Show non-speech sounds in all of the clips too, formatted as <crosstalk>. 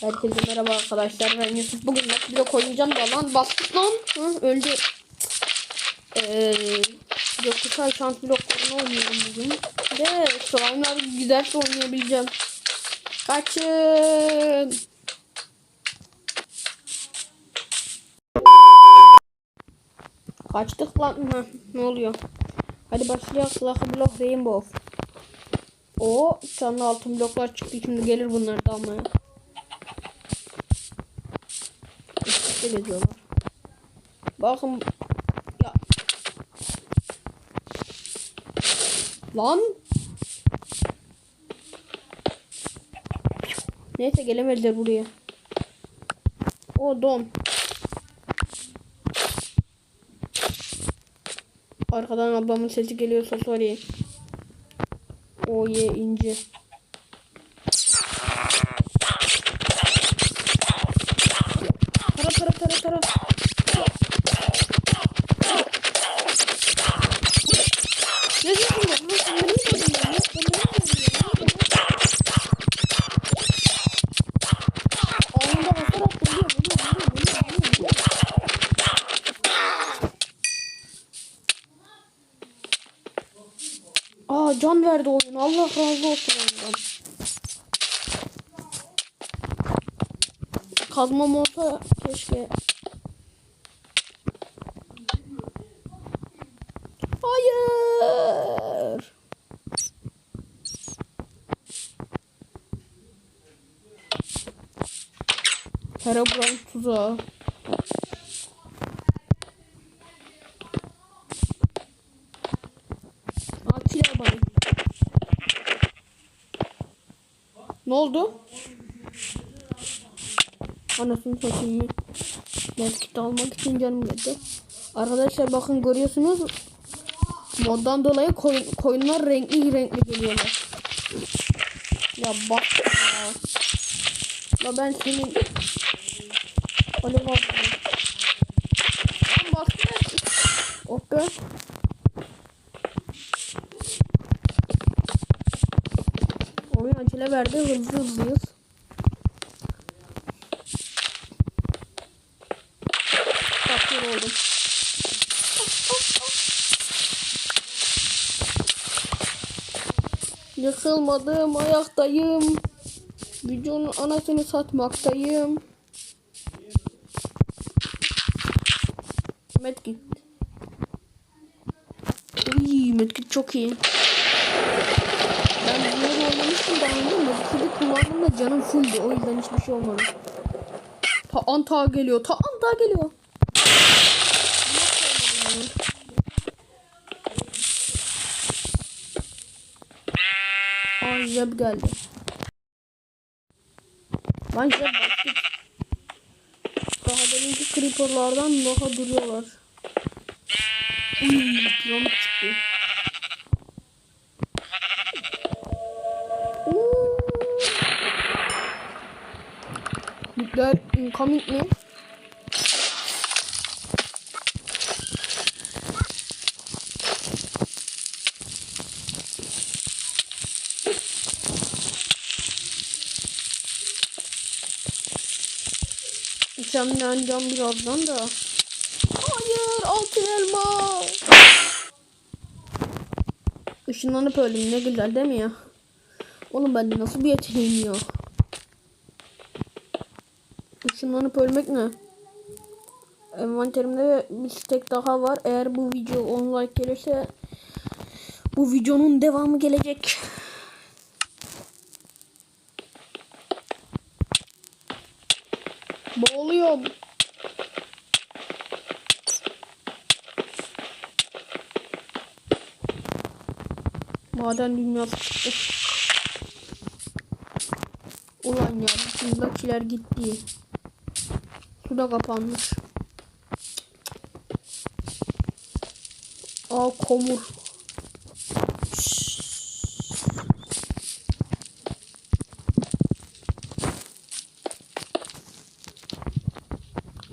Herkese merhaba arkadaşlar. Ben Yusuf. Bugün Mac blok oynayacağım da lan bastık lan. Hı, öldü. Ee, Gökkuşağı şans bloklarını oynuyorum bugün. De slime'lar güzelse oynayabileceğim. Kaçın. Kaçtık lan. Hı, ne oluyor? Hadi başlayalım. Lucky Block Rainbow. O canlı altın bloklar çıktı. Şimdi gelir bunlar da almaya. İşte geziyorlar. Bakın. Ya. Lan. Neyse gelemediler buraya. O don. Arkadan ablamın sesi geliyorsa sorry. O ye ince. Tara tara. Ne diyorsun? Bu sen beni mi diyorsun ya? Sen beni mi diyorsun ya? Anında basarak vuruyor, vuruyor, vuruyor, vuruyor, vuruyor. Aa can verdi oyun. Allah razı olsun ondan. Kazmam olsa keşke. Hayır. Herobrine tuzağı. Ne oldu? Anasını satayım? Medkit almak için canım geldi. Arkadaşlar bakın görüyorsunuz. Moddan dolayı koyun, koyunlar renkli renkli geliyorlar. Ya bak ya. Ya ben senin... Lan bak ya. Oh be. Oyun acele verdi hızlı hızlıyız. Yıkılmadım ayaktayım. Videonun anasını satmaktayım. Medkit. Uy, Medkit çok iyi. Ben bunları oynamıştım daha önce Medkit'i kullandığımda canım fulldü. O yüzden hiçbir şey olmadı. Ta anta geliyor. Ta anta geliyor. Ay Jeb geldi. Lan Jeb bastık. Daha deminki creeperlardan daha duruyorlar. Uy, piramit çıktı. Nükleer incoming mi? İçemleneceğim birazdan da. Hayır altın elma. Işınlanıp öldüm ne güzel değil mi ya? Oğlum bende nasıl bir yeteneğim ya? Işınlanıp ölmek ne? Envanterimde bir tek daha var. Eğer bu video 10 like gelirse bu videonun devamı gelecek. Boğuluyorum. Maden dünyası çıktı. Ulan ya bütün gitti. Su da kapanmış. Aa komur.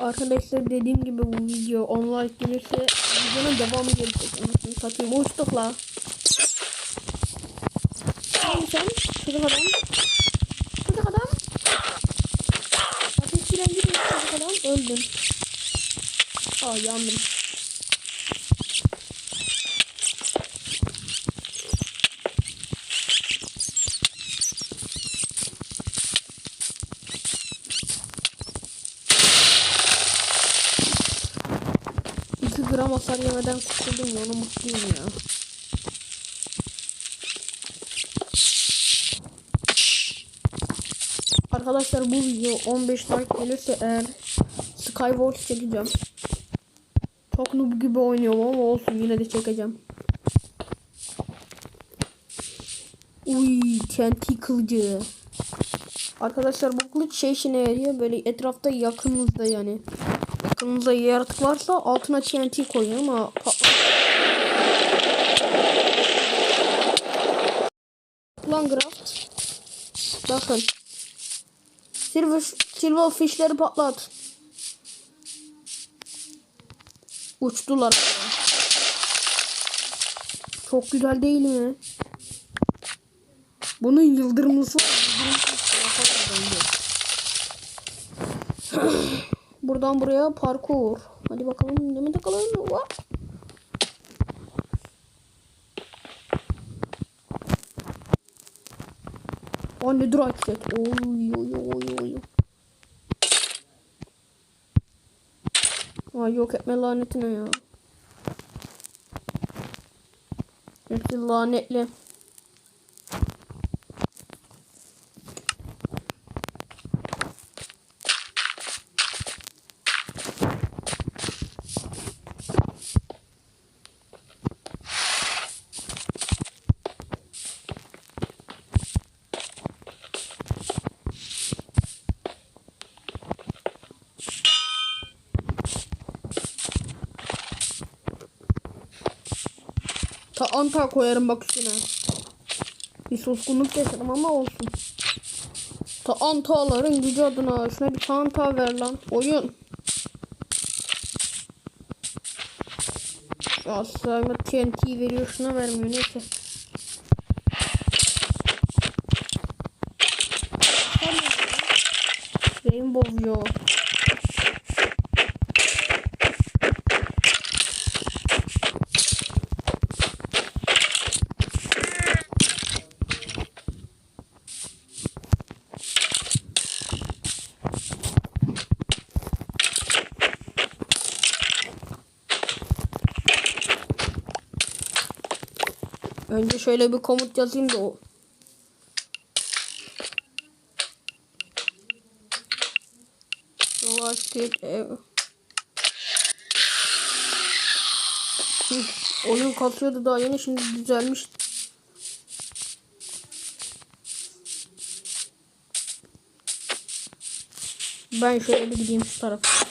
Arkadaşlar dediğim gibi bu video online gelirse videonun devamı gelecek. Anasını satayım uçtuk la. Tamam sen çocuk adam. Çocuk adam. Ateşçiden gidiyor çocuk adam. Öldüm. Aa yandım. Hasar yemeden kurtuldum ya ona mutluyum ya. Arkadaşlar bu video 15 like gelirse eğer Skywars çekeceğim. Çok noob gibi oynuyorum ama olsun yine de çekeceğim. Uy TNT kılıcı. Arkadaşlar bu kılıç şey işine yarıyor böyle etrafta yakınınızda yani. Yakınınızda yaratık varsa altına TNT koyun ama patlar. Lan graft. Bakın. Silver, silver fishleri patlat. Uçtular. Çok güzel değil mi? Bunun yıldırımlısı var. Yıldırımlısı. <laughs> Buradan buraya parkur. Hadi bakalım ne mi takalım? Var. O ne drag set. Oy oy oy oy. Ay yok etme lanetine ya. Hepsi lanetli. Ta anta koyarım bak üstüne. Bir suskunluk yaşadım ama olsun. Ta antaların gücü adına şuna bir anta ver lan. Oyun. Sayma TNT veriyor şuna vermiyor neyse. Rainbow yo. Önce şöyle bir komut yazayım da o. Roasted ev. Hı, Oyun kasıyordu daha yeni şimdi düzelmiş. Ben şöyle bir gideyim şu tarafa.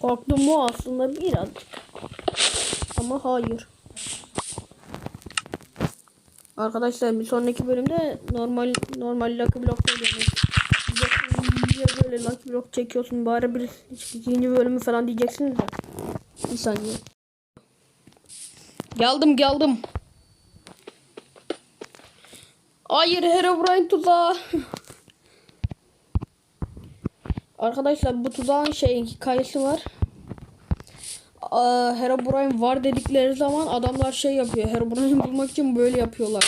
Korktum mu aslında birazcık. Ama hayır. Arkadaşlar bir sonraki bölümde normal normal Lucky Block geliyor. Niye böyle Lucky Block çekiyorsun bari bir ikinci bölümü falan diyeceksiniz de. Bir saniye. Geldim geldim. Hayır Herobrine tuzağı. Arkadaşlar bu tuzağın şey hikayesi var. Herobrine var dedikleri zaman adamlar şey yapıyor. Herobrine'i bulmak için böyle yapıyorlar.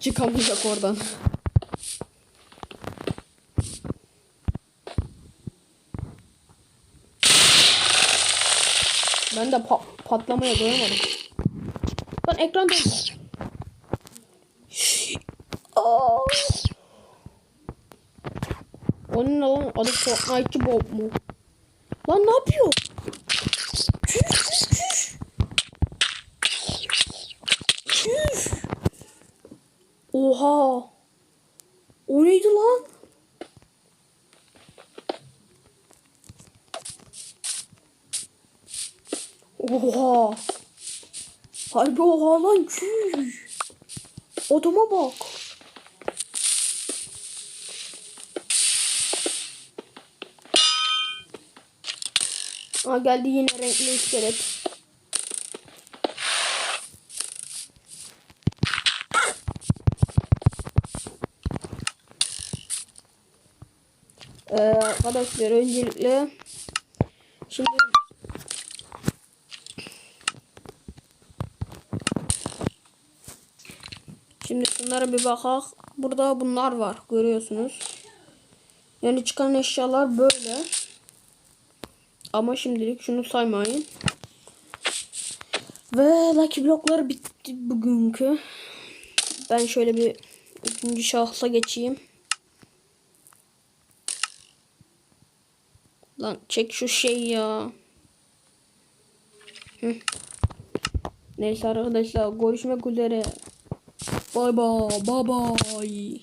Çıkamayacak oradan. Ben de pa- patlamaya doyamadım. Lan ekran. Aa. Onun lan adı Fortnite'çı Bob mu? Lan ne yapıyor? Çüş Oha. O neydi lan? Oha. Harbi oha lan çüş. Bak. Aa geldi yine renkli iskelet. Ee, arkadaşlar öncelikle şimdi Şimdi şunlara bir bakak. Burada bunlar var görüyorsunuz. Yani çıkan eşyalar böyle. Ama şimdilik şunu saymayın. Ve Lucky blokları bitti bugünkü. Ben şöyle bir ikinci şahsa geçeyim. Lan çek şu şey ya. Hı. Neyse arkadaşlar görüşmek üzere. Bay bay. Bay bay.